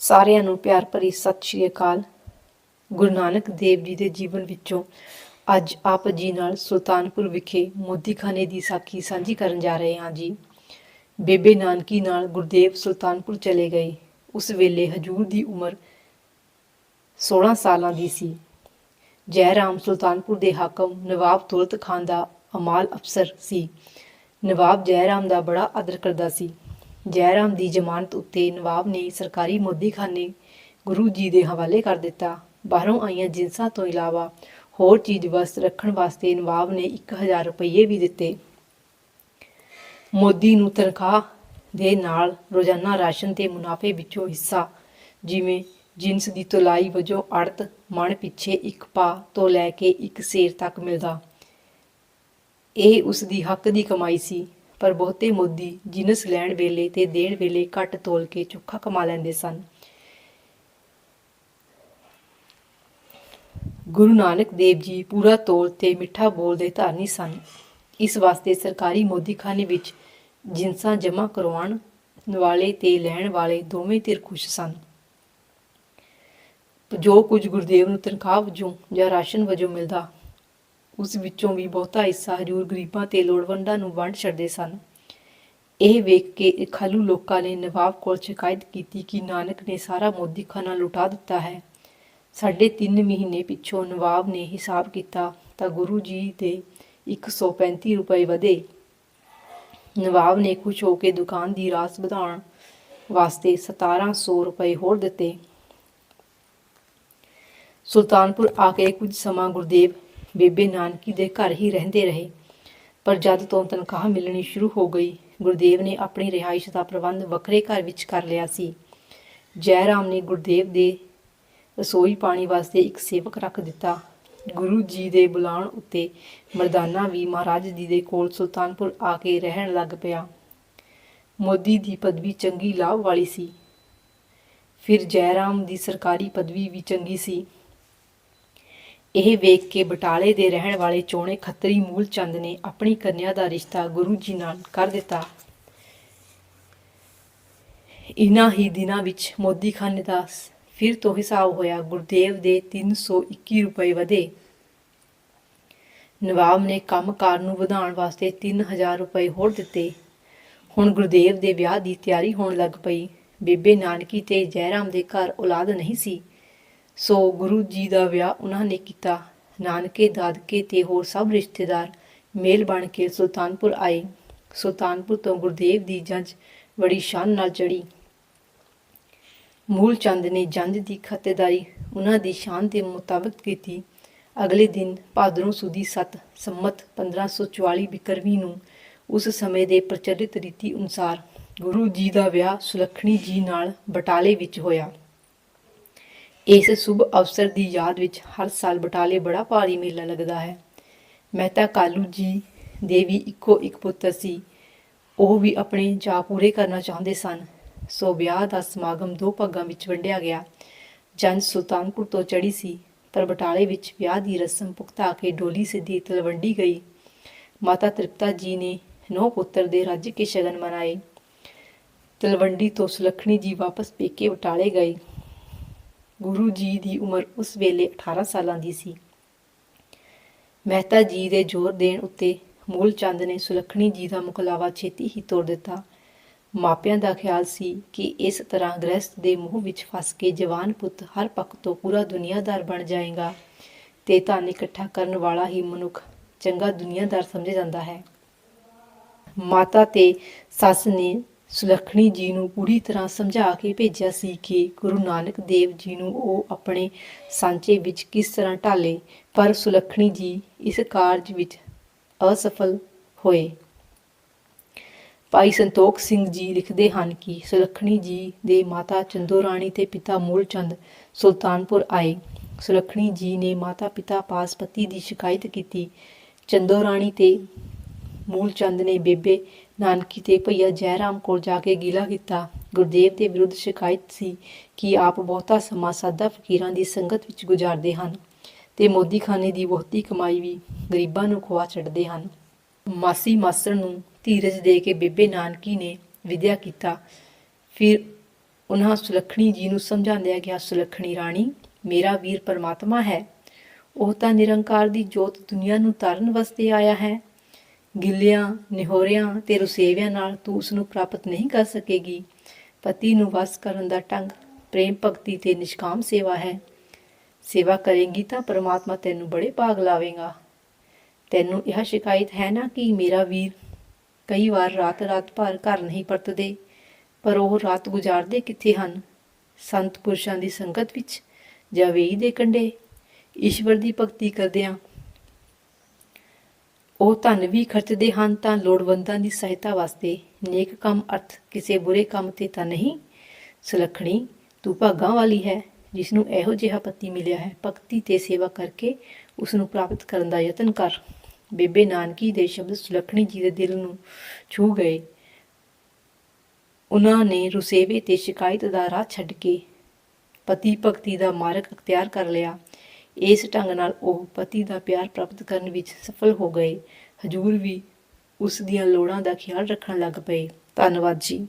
ਸਾਰਿਆਂ ਨੂੰ ਪਿਆਰ ਭਰੀ ਸਤਿ ਸ਼੍ਰੀ ਅਕਾਲ। ਗੁਰੂ ਨਾਨਕ ਦੇਵ ਜੀ ਦੇ ਜੀਵਨ ਵਿੱਚੋਂ ਅੱਜ ਆਪ ਜੀ ਨਾਲ ਸੁਲਤਾਨਪੁਰ ਵਿਖੇ ਮੋਦੀਖਾਨੇ ਦੀ ਸਾਖੀ ਸਾਂਝੀ ਕਰਨ ਜਾ ਰਹੇ ਹਾਂ ਜੀ। ਬੇਬੇ ਨਾਨਕੀ ਨਾਲ ਗੁਰਦੇਵ ਸੁਲਤਾਨਪੁਰ ਚਲੇ ਗਏ। ਉਸ ਵੇਲੇ ਹਜੂਰ ਦੀ ਉਮਰ 16 ਸਾਲਾਂ ਦੀ ਸੀ। ਜੈ ਰਾਮ ਸੁਲਤਾਨਪੁਰ ਦੇ ਹਾਕਮ ਨਵਾਬ ਦੌਲਤ ਖਾਨ ਦਾ ਅਮਾਲ ਅਫਸਰ ਸੀ। ਨਵਾਬ ਜੈ ਰਾਮ ਦਾ ਬੜਾ ਆਦਰ ਕਰਦਾ ਸੀ। ਜੈਰਾਮ ਦੀ ਜ਼ਮਾਨਤ ਉੱਤੇ ਨਵਾਬ ਨੇ ਸਰਕਾਰੀ ਮੋਦੀਖਾਨੇ ਗੁਰੂ ਜੀ ਦੇ ਹਵਾਲੇ ਕਰ ਦਿੱਤਾ। ਬਾਹਰੋਂ ਆਈਆਂ ਜਿੰਸਾਂ ਤੋਂ ਇਲਾਵਾ ਹੋਰ ਚੀਜ਼ ਵਸਤ ਰੱਖਣ ਵਾਸਤੇ ਨਵਾਬ ਨੇ 1000 ਰੁਪਏ ਵੀ ਦਿੱਤੇ। ਮੋਦੀ ਨੂੰ ਤਨਖਾਹ ਦੇ ਨਾਲ ਰੋਜ਼ਾਨਾ ਰਾਸ਼ਨ ਤੇ ਮੁਨਾਫੇ ਵਿੱਚੋਂ ਹਿੱਸਾ, ਜਿਵੇਂ ਜਿੰਸ ਦੀ ਤੋਲਾਈ ਵਜੋਂ ਅੜਤ ਮਣ ਪਿੱਛੇ ਇੱਕ ਪਾ ਤੋਂ ਲੈ ਕੇ ਇੱਕ ਸੇਰ ਤੱਕ ਮਿਲਦਾ। ਇਹ ਉਸ ਦੀ ਹੱਕ ਦੀ ਕਮਾਈ ਸੀ। ਪਰ ਬਹੁਤੇ ਮੋਦੀ ਜਿਨਸ ਲੈਣ ਵੇਲੇ ਤੇ ਦੇਣ ਵੇਲੇ ਘੱਟ ਤੋਲ ਕੇ ਚੁੱਖਾ ਕਮਾ ਲੈਂਦੇ ਸਨ। ਗੁਰੂ ਨਾਨਕ ਦੇਵ ਜੀ ਪੂਰਾ ਤੋਲ ਤੇ ਮਿੱਠਾ ਬੋਲਦੇ ਧਾਰਨੀ ਸਨ। ਇਸ ਵਾਸਤੇ ਸਰਕਾਰੀ ਮੋਦੀਖਾਨੇ ਵਿੱਚ ਜਿੰਸਾਂ ਜਮ੍ਹਾਂ ਕਰਵਾਉਣ ਵਾਲੇ ਤੇ ਲੈਣ ਵਾਲੇ ਦੋਵੇਂ ਧਿਰ ਖੁਸ਼ ਸਨ। ਜੋ ਕੁਝ ਗੁਰਦੇਵ ਨੂੰ ਤਨਖਾਹ ਵਜੋਂ ਜਾਂ ਰਾਸ਼ਨ ਵਜੋਂ ਮਿਲਦਾ ਉਸ ਵਿੱਚੋਂ ਵੀ ਬਹੁਤਾ ਹਿੱਸਾ ਹਜੂਰ ਗਰੀਬਾਂ ਤੇ ਲੋੜਵੰਦਾਂ ਨੂੰ ਵੰਡ ਛੱਡਦੇ ਸਨ। ਇਹ ਵੇਖ ਕੇ ਇਖਾਲੂ ਲੋਕਾਂ ਨੇ ਨਵਾਬ ਕੋਲ ਸ਼ਿਕਾਇਤ ਕੀਤੀ ਕਿ ਨਾਨਕ ਨੇ ਸਾਰਾ ਮੋਦੀਖਾਨਾ ਲੁਟਾ ਦਿੱਤਾ ਹੈ। ਸਾਢੇ ਤਿੰਨ ਮਹੀਨੇ ਪਿੱਛੋਂ ਨਵਾਬ ਨੇ ਹਿਸਾਬ ਕੀਤਾ ਤਾਂ ਗੁਰੂ ਜੀ ਦੇ 135 ਰੁਪਏ ਵਧੇ। ਨਵਾਬ ਨੇ ਖੁਸ਼ ਹੋ ਕੇ ਦੁਕਾਨ ਦੀ ਰਾਸ ਵਧਾਉਣ ਵਾਸਤੇ 1700 ਰੁਪਏ ਹੋਰ ਦਿੱਤੇ। ਸੁਲਤਾਨਪੁਰ ਆ ਕੇ ਕੁਝ ਸਮਾਂ ਗੁਰਦੇਵ ਬੇਬੇ ਨਾਨਕੀ ਦੇ ਘਰ ਹੀ ਰਹਿੰਦੇ ਰਹੇ। ਪਰ ਜਦ ਤੋਂ ਤਨਖਾਹ ਮਿਲਣੀ ਸ਼ੁਰੂ ਹੋ ਗਈ, ਗੁਰਦੇਵ ਨੇ ਆਪਣੀ ਰਿਹਾਇਸ਼ ਦਾ ਪ੍ਰਬੰਧ ਵੱਖਰੇ ਘਰ ਵਿੱਚ ਕਰ ਲਿਆ ਸੀ। ਜੈ ਰਾਮ ਨੇ ਗੁਰਦੇਵ ਦੇ ਰਸੋਈ ਪਾਣੀ ਵਾਸਤੇ ਇੱਕ ਸੇਵਕ ਰੱਖ ਦਿੱਤਾ। ਗੁਰੂ ਜੀ ਦੇ ਬੁਲਾਉਣ ਉੱਤੇ ਮਰਦਾਨਾ ਵੀ ਮਹਾਰਾਜ ਜੀ ਦੇ ਕੋਲ ਸੁਲਤਾਨਪੁਰ ਆ ਕੇ ਰਹਿਣ ਲੱਗ ਪਿਆ। ਮੋਦੀ ਦੀ ਪਦਵੀ ਚੰਗੀ ਲਾਭ ਵਾਲੀ ਸੀ। ਫਿਰ ਜੈਰਾਮ ਦੀ ਸਰਕਾਰੀ ਪਦਵੀ ਵੀ ਚੰਗੀ ਸੀ। ਇਹ ਵੇਖ ਕੇ ਬਟਾਲੇ ਦੇ ਰਹਿਣ ਵਾਲੇ ਚੋਣੇ ਖੱਤਰੀ ਮੂਲ ਚੰਦ ਨੇ ਆਪਣੀ ਕੰਨਿਆ ਦਾ ਰਿਸ਼ਤਾ ਗੁਰੂ ਜੀ ਨਾਲ ਕਰ ਦਿੱਤਾ। ਇਨ੍ਹਾਂ ਹੀ ਦਿਨਾਂ ਵਿੱਚ ਮੋਦੀ ਖਾਨੇ ਦਾ ਫਿਰ ਤੋਂ ਹਿਸਾਬ ਹੋਇਆ ਗੁਰਦੇਵ ਦੇ 321 ਰੁਪਏ ਵਧੇ। ਨਵਾਬ ਨੇ ਕੰਮਕਾਰ ਨੂੰ ਵਧਾਉਣ ਵਾਸਤੇ 3000 ਰੁਪਏ ਹੋਰ ਦਿੱਤੇ। ਹੁਣ ਗੁਰਦੇਵ ਦੇ ਵਿਆਹ ਦੀ ਤਿਆਰੀ ਹੋਣ ਲੱਗ ਪਈ। ਬੇਬੇ ਨਾਨਕੀ ਤੇ ਜੈਰਾਮ ਦੇ ਘਰ ਔਲਾਦ ਨਹੀਂ ਸੀ। ਸੋ ਗੁਰੂ ਜੀ ਦਾ ਵਿਆਹ ਉਹਨਾਂ ਨੇ ਕੀਤਾ। ਨਾਨਕੇ, ਦਾਦਕੇ ਤੇ ਹੋਰ ਸਭ ਰਿਸ਼ਤੇਦਾਰ ਮੇਲ ਬਣ ਕੇ ਸੁਲਤਾਨਪੁਰ ਆਏ। ਸੁਲਤਾਨਪੁਰ ਤੋਂ ਗੁਰਦੇਵ ਦੀ ਜੰਜ ਬੜੀ ਸ਼ਾਨ ਨਾਲ ਚੜੀ ਮੂਲ ਚੰਦ ਨੇ ਜੰਜ ਦੀ ਖਤੇਦਾਰੀ ਉਹਨਾਂ ਦੀ ਸ਼ਾਨ ਦੇ ਮੁਤਾਬਕ ਕੀਤੀ। ਅਗਲੇ ਦਿਨ ਭਾਦਰੋਂ ਸੁਦੀ 7 ਸੰਮਤ 1544 ਬਿਕਰਵੀ ਨੂੰ ਉਸ ਸਮੇਂ ਦੇ ਪ੍ਰਚਲਿਤ ਰੀਤੀ ਅਨੁਸਾਰ ਗੁਰੂ ਜੀ ਦਾ ਵਿਆਹ ਸੁਲੱਖਣੀ ਜੀ ਨਾਲ ਬਟਾਲੇ ਵਿੱਚ ਹੋਇਆ। ਇਸ ਸ਼ੁਭ ਅਵਸਰ ਦੀ ਯਾਦ ਵਿੱਚ ਹਰ ਸਾਲ ਬਟਾਲੇ ਬੜਾ ਭਾਰੀ ਮੇਲਾ ਲੱਗਦਾ ਹੈ। ਮਹਿਤਾ ਕਾਲੂ ਜੀ ਦੇ ਵੀ ਇੱਕੋ ਇੱਕ ਪੁੱਤਰ ਸੀ। ਉਹ ਵੀ ਆਪਣੇ ਚਾਅ ਪੂਰੇ ਕਰਨਾ ਚਾਹੁੰਦੇ ਸਨ। ਸੋ ਵਿਆਹ ਦਾ ਸਮਾਗਮ ਦੋ ਭਾਗਾਂ ਵਿੱਚ ਵੰਡਿਆ ਗਿਆ। ਜੰਜ ਸੁਲਤਾਨਪੁਰ ਤੋਂ ਚੜੀ ਸੀ, ਪਰ ਬਟਾਲੇ ਵਿੱਚ ਵਿਆਹ ਦੀ ਰਸਮ ਪੁਖਤਾ ਕੇ ਡੋਲੀ ਸਿੱਧੀ ਤਲਵੰਡੀ ਗਈ। ਮਾਤਾ ਤ੍ਰਿਪਤਾ ਜੀ ਨੇ ਨੌ ਪੁੱਤਰ ਦੇ ਰੱਜ ਕੇ ਸ਼ਗਨ ਮਨਾਏ। ਤਲਵੰਡੀ ਤੋਂ ਸੁਲੱਖਣੀ ਜੀ ਵਾਪਸ ਪੇਕੇ ਬਟਾਲੇ ਗਏ। ਗੁਰੂ ਜੀ ਦੀ ਉਮਰ ਉਸ ਵੇਲੇ 18 ਸਾਲਾਂ ਦੀ ਸੀ। ਮਹਿਤਾ ਜੀ ਦੇ ਜ਼ੋਰ ਦੇਣ ਉੱਤੇ ਮੂਲ ਚੰਦ ਨੇ ਸੁਲੱਖਣੀ ਜੀ ਦਾ ਮੁਕਲਾਵਾ ਛੇਤੀ ਹੀ ਤੋੜ ਦਿੱਤਾ। ਮਾਪਿਆਂ ਦਾ ਖਿਆਲ ਸੀ ਕਿ ਇਸ ਤਰ੍ਹਾਂ ਗ੍ਰਸਥ ਦੇ ਮੂੰਹ ਵਿੱਚ ਫਸ ਕੇ ਜਵਾਨ ਪੁੱਤ ਹਰ ਪੱਖ ਤੋਂ ਪੂਰਾ ਦੁਨੀਆਦਾਰ ਬਣ ਜਾਏਗਾ ਤੇ ਧਨ ਇਕੱਠਾ ਕਰਨ ਵਾਲਾ ਹੀ ਮਨੁੱਖ ਚੰਗਾ ਦੁਨੀਆਦਾਰ ਸਮਝਿਆ ਜਾਂਦਾ ਹੈ। ਮਾਤਾ ਤੇ ਸੱਸ ਨੇ ਸੁਲੱਖਣੀ ਜੀ ਨੂੰ ਪੂਰੀ ਤਰ੍ਹਾਂ ਸਮਝਾ ਕੇ ਭੇਜਿਆ ਸੀ ਕਿ ਗੁਰੂ ਨਾਨਕ ਦੇਵ ਜੀ ਨੂੰ ਉਹ ਆਪਣੇ ਸਾਂਚੇ ਵਿੱਚ ਕਿਸ ਤਰ੍ਹਾਂ ਢਾਲੇ, ਪਰ ਸੁਲੱਖਣੀ ਜੀ ਇਸ ਕਾਰਜ ਵਿੱਚ ਅਸਫਲ ਹੋਏ। ਭਾਈ ਸੰਤੋਖ ਸਿੰਘ ਜੀ ਲਿਖਦੇ ਹਨ ਕਿ ਸੁਲੱਖਣੀ ਜੀ ਦੇ ਮਾਤਾ ਚੰਦੋ ਰਾਣੀ ਤੇ ਪਿਤਾ ਮੂਲਚੰਦ ਸੁਲਤਾਨਪੁਰ ਆਏ। ਸੁਲੱਖਣੀ ਜੀ ਨੇ ਮਾਤਾ ਪਿਤਾ ਪਾਸਪਤੀ ਦੀ ਸ਼ਿਕਾਇਤ ਕੀਤੀ। ਚੰਦੋ ਰਾਣੀ ਤੇ ਮੂਲ ਚੰਦ ਨੇ ਬੇਬੇ ਨਾਨਕੀ ਤੇ ਭਈਆ ਜੈਰਾਮ ਕੋਲ ਜਾ ਕੇ ਗਿਲਾ ਕੀਤਾ। ਗੁਰਦੇਵ ਦੇ ਵਿਰੁੱਧ ਸ਼ਿਕਾਇਤ ਸੀ ਕਿ ਆਪ ਬਹੁਤਾ ਸਮਾਂ ਸਾਦਾ ਫਕੀਰਾਂ ਦੀ ਸੰਗਤ ਵਿੱਚ ਗੁਜ਼ਾਰਦੇ ਹਨ ਤੇ ਮੋਦੀਖਾਨੇ ਦੀ ਬਹੁਤੀ ਕਮਾਈ ਵੀ ਗਰੀਬਾਂ ਨੂੰ ਖਵਾ ਛੱਡਦੇ ਹਨ। ਮਾਸੀ ਮਾਸੜ ਨੂੰ ਧੀਰਜ ਦੇ ਕੇ ਬੇਬੇ ਨਾਨਕੀ ਨੇ ਵਿਦਿਆ ਕੀਤਾ। ਫਿਰ ਉਹਨਾਂ ਸੁਲੱਖਣੀ ਜੀ ਨੂੰ ਸਮਝਾਉਂਦਿਆਂ ਗਿਆ ਸੁਲੱਖਣੀ ਰਾਣੀ, ਮੇਰਾ ਵੀਰ ਪਰਮਾਤਮਾ ਹੈ। ਉਹ ਤਾਂ ਨਿਰੰਕਾਰ ਦੀ ਜੋਤ ਦੁਨੀਆ ਨੂੰ ਤਾਰਨ ਵਾਸਤੇ ਆਇਆ ਹੈ। ਗਿੱਲਿਆਂ, ਨਿਹੋਰਿਆਂ ਤੇ ਰੁਸੇਵਿਆਂ ਨਾਲ ਤੂੰ ਉਸ ਨੂੰ ਪ੍ਰਾਪਤ ਨਹੀਂ ਕਰ ਸਕੇਗੀ। ਪਤੀ ਨੂੰ ਵਸ ਕਰਨ ਦਾ ਢੰਗ ਪ੍ਰੇਮ ਭਗਤੀ ਤੇ ਨਿਸ਼ਕਾਮ ਸੇਵਾ ਹੈ। ਸੇਵਾ ਕਰੇਂਗੀ ਤਾਂ ਪਰਮਾਤਮਾ ਤੈਨੂੰ ਬੜੇ ਭਾਗ ਲਾਵੇਗਾ। ਤੈਨੂੰ ਇਹ ਸ਼ਿਕਾਇਤ ਹੈ ਨਾ ਕਿ ਮੇਰਾ ਵੀਰ ਕਈ ਵਾਰ ਰਾਤ ਰਾਤ ਭਰ ਘਰ ਨਹੀਂ ਪਰਤਦੇ, ਪਰ ਉਹ ਰਾਤ ਗੁਜ਼ਾਰਦੇ ਕਿੱਥੇ ਹਨ? ਸੰਤ ਪੁਰਸ਼ਾਂ ਦੀ ਸੰਗਤ ਵਿੱਚ ਜਾਂ ਵੇਈ ਦੇ ਕੰਢੇ? ਈਸ਼ਵਰ ਦੀ ਭਗਤੀ ਕਰਦਿਆਂ ਉਹ ਧਨ ਵੀ ਖਰਚਦੇ ਹਨ ਤਾਂ ਲੋੜਵੰਦਾਂ ਦੀ ਸਹਾਇਤਾ ਵਾਸਤੇ ਨੇਕ ਕੰਮ ਅਰਥ ਕਿਸੇ ਬੁਰੇ ਕੰਮ ਤੇ ਤਾਂ ਨਹੀਂ। ਸੁਲੱਖਣੀ, ਤੂੰ ਭਾਗਾਂ ਵਾਲੀ ਹੈ ਜਿਸ ਨੂੰ ਇਹੋ ਜਿਹਾ ਪਤੀ ਮਿਲਿਆ ਹੈ, ਭਗਤੀ ਤੇ ਸੇਵਾ ਕਰਕੇ ਉਸ ਨੂੰ ਪ੍ਰਾਪਤ ਕਰਨ ਦਾ ਯਤਨ ਕਰ। ਬੇਬੇ ਨਾਨਕੀ ਦੇ ਸ਼ਬਦ ਸੁਲੱਖਣੀ ਜੀ ਦੇ ਦਿਲ ਨੂੰ ਛੂ ਗਏ। ਉਹਨਾਂ ਨੇ ਰੁਸੇਵੇ ਤੇ ਸ਼ਿਕਾਇਤ ਦਾ ਰਾਹ ਛੱਡ ਕੇ ਪਤੀ ਭਗਤੀ ਦਾ ਮਾਰਗ ਅਖਤਿਆਰ ਕਰ ਲਿਆ। ਇਸ ਢੰਗ ਨਾਲ ਉਹ ਪਤੀ ਦਾ ਪਿਆਰ ਪ੍ਰਾਪਤ ਕਰਨ ਵਿੱਚ ਸਫਲ ਹੋ ਗਏ। ਹਜੂਰ ਵੀ ਉਸ ਦੀਆਂ ਲੋੜਾਂ ਦਾ ਖਿਆਲ ਰੱਖਣ ਲੱਗ ਪਏ। ਧੰਨਵਾਦ ਜੀ।